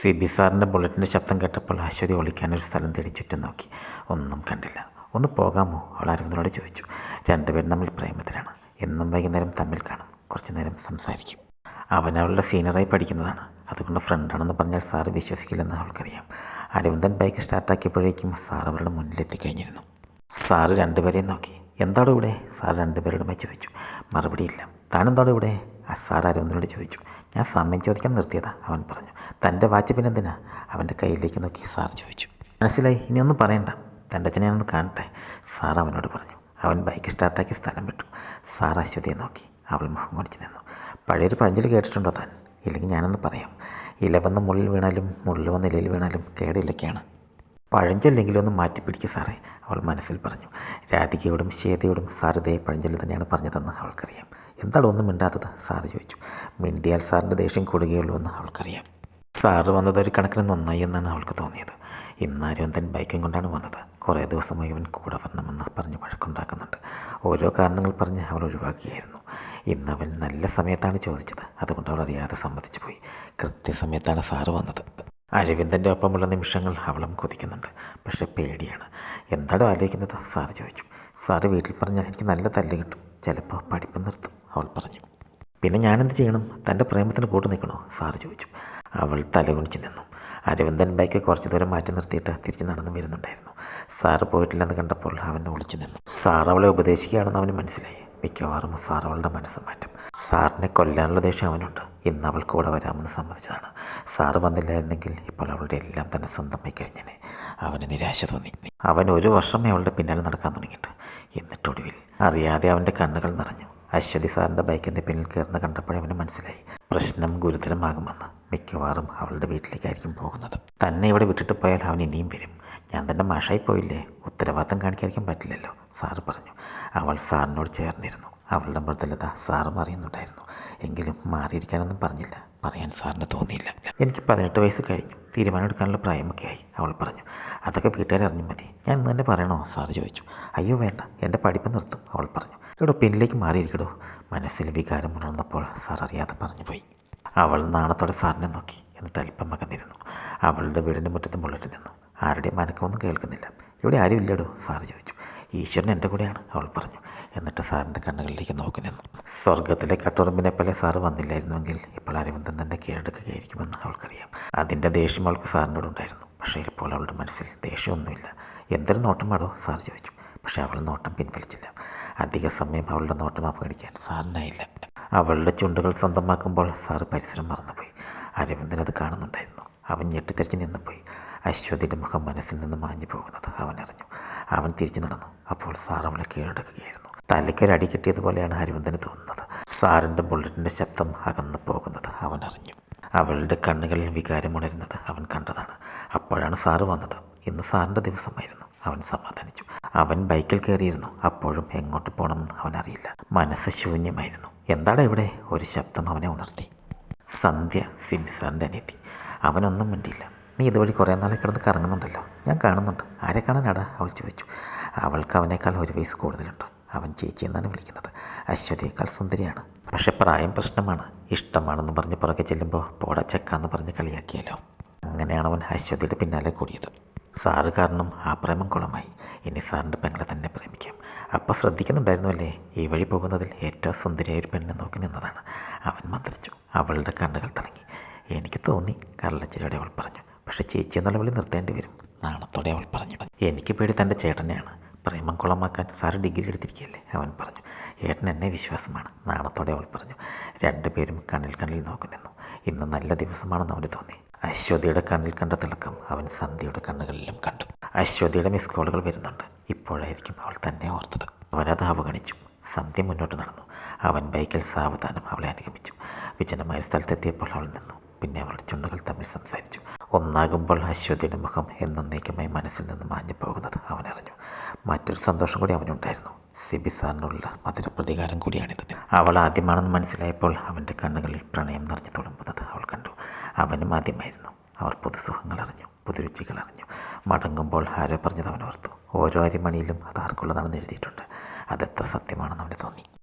സിബി സാറിന്റെ ബുള്ളറ്റിന്റെ ശബ്ദം കേട്ടപ്പോൾ അശ്വതി ഒളിക്കാനൊരു സ്ഥലം തേടി ചുറ്റും നോക്കി. ഒന്നും കണ്ടില്ല. ഒന്ന് പോകാമോ? അവൾ അരവിന്ദനോട് ചോദിച്ചു. രണ്ടുപേരും തമ്മിൽ പ്രേമത്തിലാണ്. എന്നും വൈകുന്നേരം തമ്മിൽ കാണും. കുറച്ച് നേരം സംസാരിക്കും. അവൻ അവളുടെ സീനിയറായി പഠിക്കുന്നതാണ്. അതുകൊണ്ട് ഫ്രണ്ടാണെന്ന് പറഞ്ഞാൽ സാറ് വിശ്വസിക്കില്ലെന്ന് അവൾക്കറിയാം. അരവിന്ദൻ ബൈക്ക് സ്റ്റാർട്ടാക്കിയപ്പോഴേക്കും സാർ അവരുടെ മുന്നിലെത്തിക്കഴിഞ്ഞിരുന്നു. സാറ് രണ്ടുപേരെയും നോക്കി. എന്താണ് ഇവിടെ? സാർ രണ്ടുപേരോടുമായി ചോദിച്ചു. മറുപടിയില്ല. താനെന്താണ് ഇവിടെ? ആ സാർ അരവിന്ദനോട് ചോദിച്ചു. ഞാൻ സമയം ചോദിക്കാൻ നിർത്തിയതാ അവൻ പറഞ്ഞു. തന്റെ വാച്ച് പിന്നെ എന്തിനാ അവന്റെ കയ്യിലേക്ക് നോക്കി സാർ ചോദിച്ചു. മനസ്സിലായി ഇനിയൊന്നും പറയണ്ട. തന്റെ അച്ഛനെ ഒന്ന് കാണട്ടെ? സാർ അവനോട് പറഞ്ഞു. അവൻ ബൈക്ക് സ്റ്റാർട്ടാക്കി സ്ഥലം വിട്ടു. സാർ അശ്വതിയെ നോക്കി. അവൾ മുഖം കൊടിച്ചു നിന്നു. പഴയൊരു പഴഞ്ചൊല്ലി കേട്ടിട്ടുണ്ടോ താൻ? ഇല്ലെങ്കിൽ ഞാനൊന്ന് പറയാം. ഇല വന്ന് മുള്ളിൽ വീണാലും മുള്ളിൽ വന്ന് ഇലയിൽ വീണാലും കേടില്ലൊക്കെയാണ്. പഴഞ്ചൊല്ലെങ്കിലും മാറ്റിപ്പിടിക്കുക സാറേ അവൾ മനസ്സിൽ പറഞ്ഞു. രാധികയോടും ശ്വേതയോടും സാർ പഴഞ്ചൊല്ലി തന്നെയാണ് പറഞ്ഞതെന്ന് അവൾക്കറിയാം. എന്താണ് ഒന്നും മിണ്ടാത്തത്? സാറ് ചോദിച്ചു. മിണ്ടിയാൽ സാറിന്റെ ദേഷ്യം കൂടുകയുള്ളൂ എന്ന് അവൾക്കറിയാം. സാറ് വന്നത് ഒരു കണക്കിന് നന്നായി എന്നാണ് അവൾക്ക് തോന്നിയത്. ഇന്നാരും തൻ ബൈക്കും കൊണ്ടാണ് വന്നത്. കുറേ ദിവസമായി അവൻ കൂടെ വരണമെന്ന് പറഞ്ഞ് വഴക്കുണ്ടാക്കുന്നുണ്ട്. ഓരോ കാരണങ്ങൾ പറഞ്ഞ് അവൾ ഒഴിവാക്കുകയായിരുന്നു ഇന്ന് അവൻ നല്ല സമയത്താണ് ചോദിച്ചത്. അതുകൊണ്ട് അവൾ അറിയാതെ സമ്മതിച്ചു പോയി കൃത്യസമയത്താണ് സാറ് വന്നത്. അരവിന്ദന്റെ ഒപ്പമുള്ള നിമിഷങ്ങൾ അവളും കൊതിക്കുന്നുണ്ട്. പക്ഷെ പേടിയാണ്. എന്താണോ ആലോചിക്കുന്നത്? സാറ് ചോദിച്ചു. സാറ് വീട്ടിൽ പറഞ്ഞാൽ എനിക്ക് നല്ല തല്ല് കിട്ടും. ചിലപ്പോൾ പഠിപ്പ് നിർത്തും അവൾ പറഞ്ഞു. പിന്നെ ഞാനെന്ത് ചെയ്യണം? തന്റെ പ്രേമത്തിന് കൂട്ടു നിൽക്കണോ? സാറ് ചോദിച്ചു. അവൾ തലകുണിച്ച് നിന്നു. അരവിന്ദൻ ബൈക്ക് കുറച്ച് ദൂരം മാറ്റി നിർത്തിയിട്ട് തിരിച്ച് നടന്നു വരുന്നുണ്ടായിരുന്നു. സാറ് പോയിട്ടില്ലെന്ന് കണ്ടപ്പോൾ അവൻ ഒളിച്ചു നിന്നു. സാർ അവളെ ഉപദേശിക്കുകയാണെന്ന് അവന് മനസ്സിലായി. മിക്കവാറും സാർ അവളുടെ മനസ്സ് മാറ്റും. സാറിനെ കൊല്ലാനുള്ള ദേഷ്യം അവനുണ്ട്. ഇന്ന് അവൾക്ക് കൂടെ വരാമെന്ന് സമ്മതിച്ചതാണ്. സാറ് വന്നില്ലായിരുന്നെങ്കിൽ ഇപ്പോൾ അവളുടെ എല്ലാം തന്നെ സ്വന്തമായി കഴിഞ്ഞേനെ. അവന് നിരാശ തോന്നി. അവൻ ഒരു വർഷമേ അവളുടെ പിന്നാലെ നടക്കാൻ തുടങ്ങിയിട്ട്. എന്നിട്ടൊടുവിൽ അറിയാതെ അവന്റെ കണ്ണുകൾ നിറഞ്ഞു. അശ്വതി സാറിന്റെ ബൈക്കിന്റെ പിന്നിൽ കയറുന്ന കണ്ടപ്പോഴേ അവന് മനസ്സിലായി. പ്രശ്നം ഗുരുതരമാകുമെന്ന് മിക്കവാറും അവളുടെ വീട്ടിലേക്കായിരിക്കും പോകുന്നത്. തന്നെ ഇവിടെ വിട്ടിട്ട് പോയാൽ അവൻ ഇനിയും വരും. ഞാൻ തന്നെ മാഷായി പോയില്ലേ ഉത്തരവാദിത്തം കാണിക്കാതിരിക്കാൻ പറ്റില്ലല്ലോ സാറ് പറഞ്ഞു. അവൾ സാറിനോട് ചേർന്നിരുന്നു. അവളുടെ മൃദുലത സാറും അറിയുന്നുണ്ടായിരുന്നു എങ്കിലും മാറിയിരിക്കാനൊന്നും പറഞ്ഞില്ല. പറയാൻ സാറിന് തോന്നിയില്ല. എനിക്ക് പതിനെട്ട് വയസ്സ് കഴിഞ്ഞു. തീരുമാനമെടുക്കാനുള്ള പ്രായമൊക്കെ ആയി അവൾ പറഞ്ഞു. അതൊക്കെ വീട്ടുകാർ അറിഞ്ഞു മതി. ഞാൻ ഇന്ന് തന്നെ പറയണോ? സാറ് ചോദിച്ചു. അയ്യോ വേണ്ട. എന്റെ പഠിപ്പ് നിർത്തും അവൾ പറഞ്ഞു. ഇവിടെ പിന്നിലേക്ക് മാറിയിരിക്കടോ. മനസ്സിൽ വികാരം ഉണർന്നപ്പോൾ സാർ അറിയാതെ പറഞ്ഞു പോയി. അവൾ നാണത്തോടെ സാറിനെ നോക്കി. എന്നിട്ട് അല്പം മകന്നിരുന്നു അവളുടെ വീടിന്റെ മുറ്റത്ത് മുള്ളിട്ട് നിന്നു. ആരുടെയും മനക്കമൊന്നും കേൾക്കുന്നില്ല. ഇവിടെ ആരും ഇല്ലടോ സാറ് ചോദിച്ചു. ഈശ്വരൻ എന്റെ കൂടെയാണ് അവൾ പറഞ്ഞു. എന്നിട്ട് സാറിന്റെ കണ്ണുകളിലേക്ക് നോക്കി നിന്നു. സ്വർഗത്തിലെ കട്ടുറുമ്പിനെ പോലെ സാറ് വന്നില്ലായിരുന്നുവെങ്കിൽ ഇപ്പോൾ അരവിന്ദൻ തന്നെ കീഴടക്കുകയായിരിക്കുമെന്ന് അവൾക്കറിയാം. അതിന്റെ ദേഷ്യം അവൾക്ക് സാറിനോടുണ്ടായിരുന്നു. പക്ഷേ ഇപ്പോൾ അവളുടെ മനസ്സിൽ ദേഷ്യമൊന്നുമില്ല. എന്തൊരു നോട്ടം പാടോ സാർ ചോദിച്ചു. പക്ഷേ അവൾ നോട്ടം പിൻവലിച്ചില്ല. അധിക സമയം അവളുടെ നോട്ടം അവഗണിക്കാൻ സാറിനായില്ല. അവളുടെ ചുണ്ടുകൾ സ്വന്തമാക്കുമ്പോൾ സാറ് പരിസരം മറന്നുപോയി. അരവിന്ദൻ അത് കാണുന്നുണ്ടായിരുന്നു. അവൻ ഞെട്ടിത്തെറിച്ച് നിന്നുപോയി. അശ്വതിയുടെ മുഖം മനസ്സിൽ നിന്ന് മാഞ്ഞു പോകുന്നത് അവൻ അറിഞ്ഞു. അവൻ തിരിച്ചു നടന്നു. അപ്പോൾ സാർ അവളെ കീഴടക്കുകയായിരുന്നു. തലയ്ക്കൊരടി കിട്ടിയതുപോലെയാണ് ഹരിവന്ദന് തോന്നുന്നത്. സാറിന്റെ ബുള്ളറ്റിന്റെ ശബ്ദം അകന്നു പോകുന്നത് അവൻ അറിഞ്ഞു. അവളുടെ കണ്ണുകളിൽ വികാരം ഉണരുന്നത് അവൻ കണ്ടതാണ്. അപ്പോഴാണ് സാറ് വന്നത്. ഇന്ന് സാറിന്റെ ദിവസമായിരുന്നു. അവൻ സമാധാനിച്ചു. അവൻ ബൈക്കിൽ കയറിയിരുന്നു. അപ്പോഴും എങ്ങോട്ട് പോകണമെന്ന് അവൻ അറിയില്ല. മനസ്സ് ശൂന്യമായിരുന്നു. എന്താണ് ഇവിടെ? ഒരു ശബ്ദം അവനെ ഉണർത്തി. സന്ധ്യ സിബി സാറിന്റെ അനിയത്തി. അവനൊന്നും മിണ്ടിയില്ല. നീ ഇതുവഴി കുറേ നാളെ കിടന്ന് കറങ്ങുന്നുണ്ടല്ലോ. ഞാൻ കാണുന്നുണ്ട്. ആരെ കാണാനാടാ? അവൾ ചോദിച്ചു. അവൾക്ക് അവനേക്കാൾ ഒരു വയസ്സ് കൂടുതലുണ്ട്. അവൻ ചേച്ചി എന്നാണ് വിളിക്കുന്നത്. അശ്വതിയേക്കാൾ സുന്ദരിയാണ്. പക്ഷേ പ്രായം പ്രശ്നമാണ്. ഇഷ്ടമാണെന്ന് പറഞ്ഞ് പുറകെ ചെല്ലുമ്പോൾ പോടാ ചെക്കാന്ന് പറഞ്ഞ് കളിയാക്കിയല്ലോ. അങ്ങനെയാണ് അവൻ അശ്വതിയുടെ പിന്നാലെ കൂടിയത്. സാറ് കാരണം ആ പ്രേമം കുളമായി. ഇനി സാറിന്റെ പെങ്ങളെ തന്നെ പ്രേമിക്കാം. അപ്പോൾ ശ്രദ്ധിക്കുന്നുണ്ടായിരുന്നു അല്ലേ ഈ വഴി പോകുന്നതിൽ ഏറ്റവും സുന്ദരിയായ ഒരു പെണ്ണിനെ നോക്കി നിന്നതാണ്. അവൻ മന്ത്രിച്ചു. അവളുടെ കണ്ണുകൾ തിളങ്ങി എനിക്ക് തോന്നി കള്ളച്ചിരിയോടെ അവൾ പറഞ്ഞു. പക്ഷെ ചേച്ചി എന്നുള്ള വിളി നിർത്തേണ്ടി വരും. നാണത്തോടെ അവൾ പറഞ്ഞു. എനിക്ക് പേടി തന്റെ ചേട്ടനെയാണ്. പ്രേമം കുളമാക്കാൻ സാറ് ഡിഗ്രി എടുത്തിരിക്കുകയല്ലേ? അവൻ പറഞ്ഞു. ഏട്ടൻ എന്നെ വിശ്വാസമാണ്. നാണത്തോടെ അവൾ പറഞ്ഞു. രണ്ടുപേരും കണ്ണിൽ കണ്ണിൽ നോക്കി നിന്നു. ഇന്ന് നല്ല ദിവസമാണെന്ന് അവന് തോന്നി. അശ്വതിയുടെ കണ്ണിൽ കണ്ട തിളക്കം അവൻ സന്ധ്യയുടെ കണ്ണുകളിലും കണ്ടു. അശ്വതിയുടെ മിസ് കോളുകൾ വരുന്നുണ്ട്. ഇപ്പോഴായിരിക്കും അവൾ തന്നെ ഓർത്തത്. അവനത് അവഗണിച്ചു. സന്ധ്യ മുന്നോട്ട് നടന്നു. അവൻ ബൈക്കിൽ സാവധാനം അവളെ അനുഗമിച്ചു. വിജനമായ സ്ഥലത്തെത്തിയപ്പോൾ അവൾ നിന്നു. പിന്നെ അവളുടെ ചുണ്ടുകൾ തമ്മിൽ സംസാരിച്ചു. ഒന്നാകുമ്പോൾ അശ്വതിയുടെ മുഖം എന്നേക്കുമായി മനസ്സിൽ നിന്ന് മാഞ്ഞു പോകുന്നത് അവനറിഞ്ഞു. മറ്റൊരു സന്തോഷം കൂടി അവനുണ്ടായിരുന്നു. സിബി സാറിനുള്ള മധുര പ്രതികാരം കൂടിയാണിത് അവൾ ആദ്യമാണെന്ന് മനസ്സിലായപ്പോൾ അവന്റെ കണ്ണുകളിൽ പ്രണയം നിറഞ്ഞു തുടങ്ങുന്നത് അവൾ കണ്ടു. അവനും ആദ്യമായിരുന്നു. അവർ പുതുസുഖങ്ങൾ അറിഞ്ഞു പുതുരുചികൾ അറിഞ്ഞു. മടങ്ങുമ്പോൾ ആരോ പറഞ്ഞത് അവൻ ഓർത്തു ഓരോ അരിമണിയിലും അത് ആർക്കുള്ളതാണെന്ന് എഴുതിയിട്ടുണ്ട്. അതെത്ര സത്യമാണെന്ന് അവന് തോന്നി.